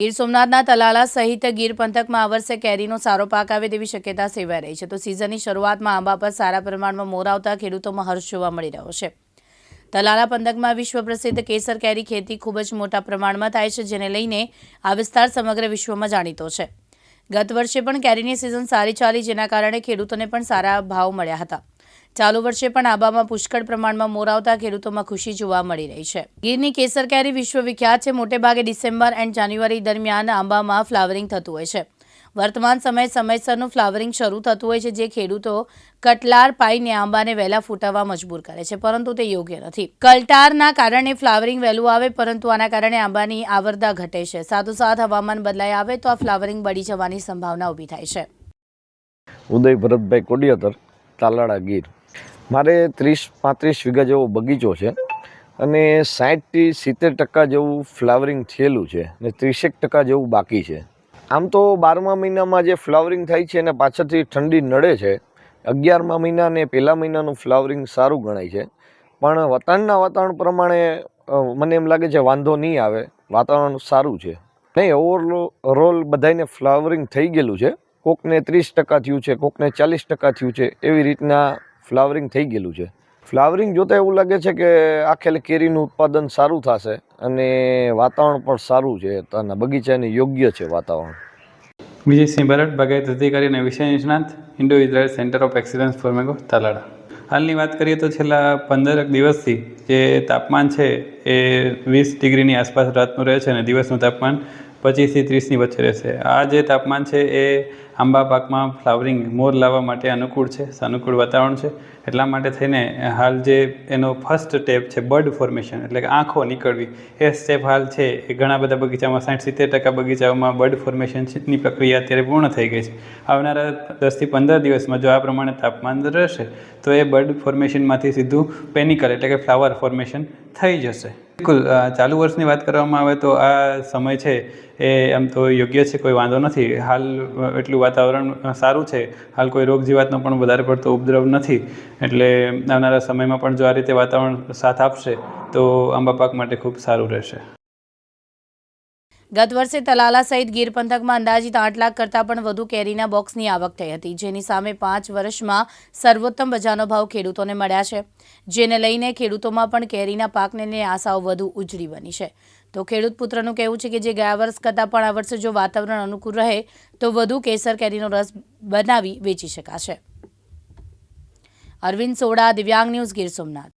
ગીર સોમનાથના તલાલા સહિત ગીર પંથકમાં આ વર્ષે કેરીનો સારો પાક આવે તેવી શક્યતા સેવાઈ રહી છે. તો સિઝનની શરૂઆતમાં આંબા પર સારા પ્રમાણમાં મોર આવતા ખેડૂતોમાં હર્ષ જોવા મળી રહ્યો છે. તલાલા પંથકમાં વિશ્વ પ્રસિદ્ધ કેસર કેરી ખેતી ખૂબ જ મોટા પ્રમાણમાં થાય છે, જેને લઈને આ વિસ્તાર સમગ્ર વિશ્વમાં જાણીતો છે. ગત વર્ષે પણ કેરીની સિઝન સારી ચાલી, જેના કારણે ખેડૂતોને પણ સારા ભાવ મળ્યા હતા. ચાલુ વર્ષે પણ આંબામાં પુષ્કળ પ્રમાણમાં મોર આવતા ખેડૂતોમાં ખુશી જોવા મળી રહી છે. ગીરની કેસર કેરી વિશ્વવિખ્યાત છે. મોટેભાગે ડિસેમ્બર એન્ડ જાન્યુઆરી દરમિયાન આંબામાં ફ્લાવરિંગ થતું હોય છે. વર્તમાન સમયે સમયસરનું ફ્લાવરિંગ શરૂ થતું હોય છે, જે ખેડૂતો કટલાર પાઈને આંબાને વહેલા ફૂટાવવા મજબૂર કરે છે, પરંતુ તે યોગ્ય નથી. કલટારના કારણે ફ્લાવરિંગ વહેલું આવે, પરંતુ આના કારણે આંબાની આવરદા ઘટે છે. સાથોસાથ હવામાન બદલાઈ આવે તો આ ફ્લાવરિંગ બળી જવાની સંભાવના ઊભી થાય છે. ઉદય ભરતભાઈ કોડિયાતર, તાલાળા ગીર. મારે ત્રીસ, પાંત્રીસ વીઘા જેવો બગીચો છે અને સાઠથી સિત્તેર ટકા જેવું ફ્લાવરિંગ થયેલું છે ને ત્રીસેક ટકા જેવું બાકી છે. આમ તો બારમા મહિનામાં જે ફ્લાવરિંગ થાય છે એને પાછળથી ઠંડી નડે છે, અગિયારમા મહિના અને પહેલા મહિનાનું ફ્લાવરિંગ સારું ગણાય છે. પણ વતાણના વાતાવરણ પ્રમાણે મને એમ લાગે છે વાંધો નહીં આવે, વાતાવરણ સારું છે. નહીં ઓવરઓલ બધાને ફ્લાવરિંગ થઈ ગયેલું છે. કોકને ત્રીસ ટકા થયું છે, કોકને ચાલીસ ટકા થયું છે, એવી રીતના ફ્લાવરિંગ થઈ ગયેલું છે. ફ્લાવરિંગ જોતાં એવું લાગે છે કે આખેલી કેરીનું ઉત્પાદન સારું થશે અને વાતાવરણ પણ સારું છે, અને બગીચાને યોગ્ય છે વાતાવરણ. વિજયસિંહ ભરત બાગાયત અધિકારી અને વિષય નિષ્ણાંત, Indo Israel centre of excellence for mango Talala હાલની વાત કરીએ તો છેલ્લા પંદરક દિવસથી જે તાપમાન છે એ વીસ ડિગ્રીની આસપાસ રાતનું રહે છે અને દિવસનું તાપમાન પચીસથી ત્રીસની વચ્ચે રહેશે. આ જે તાપમાન છે એ આંબા પાકમાં ફ્લાવરિંગ મોર લાવવા માટે અનુકૂળ છે, સાનુકૂળ વાતાવરણ છે. એટલા માટે થઈને હાલ જે એનો ફર્સ્ટ સ્ટેપ છે બર્ડ ફોર્મેશન, એટલે કે આંખો નીકળવી, એ સ્ટેપ હાલ છે. એ ઘણા બધા બગીચામાં સાઠ સિત્તેર ટકા બગીચાઓમાં બર્ડ ફોર્મેશનની પ્રક્રિયા અત્યારે પૂર્ણ થઈ ગઈ છે. આવનારા દસથી પંદર દિવસમાં જો આ પ્રમાણે તાપમાન રહેશે, તો એ બર્ડ ફોર્મેશનમાંથી સીધું પેનિકલ, એટલે કે ફ્લાવર ફોર્મેશન થઈ જશે. બિલકુલ ચાલુ વર્ષની વાત કરવામાં આવે તો આ સમય છે એ એમ તો યોગ્ય છે, કોઈ વાંધો નથી. હાલ એટલું વાતાવરણ સારું છે. હાલ કોઈ રોગ જીવાતનો પણ વધારે પડતો ઉપદ્રવ નથી. એટલે આવનારા સમયમાં પણ જો આ રીતે વાતાવરણ સાથ આપશે, તો આંબા પાક માટે ખૂબ સારું રહેશે. ગત વર્ષે તલાલા સહિત ગીર પંથકમાં અંદાજિત આઠ લાખ કરતાં પણ વધુ કેરીના બોક્સની આવક થઈ હતી, જેની સામે પાંચ વર્ષમાં સર્વોત્તમ બજારનો ભાવ ખેડૂતોને મળ્યા છે. જેને લઈને ખેડૂતોમાં પણ કેરીના પાકને આશાઓ વધુ ઉજળી બની છે. તો ખેડૂત પુત્રનું કહેવું છે કે જે ગયા વર્ષ કરતાં પણ આ વર્ષે જો વાતાવરણ અનુકૂળ રહે, તો વધુ કેસર કેરીનો રસ બનાવી વેચી શકાશે. અરવિંદ સોડા, દિવ્યાંગ ન્યૂઝ ગીર સોમનાથ.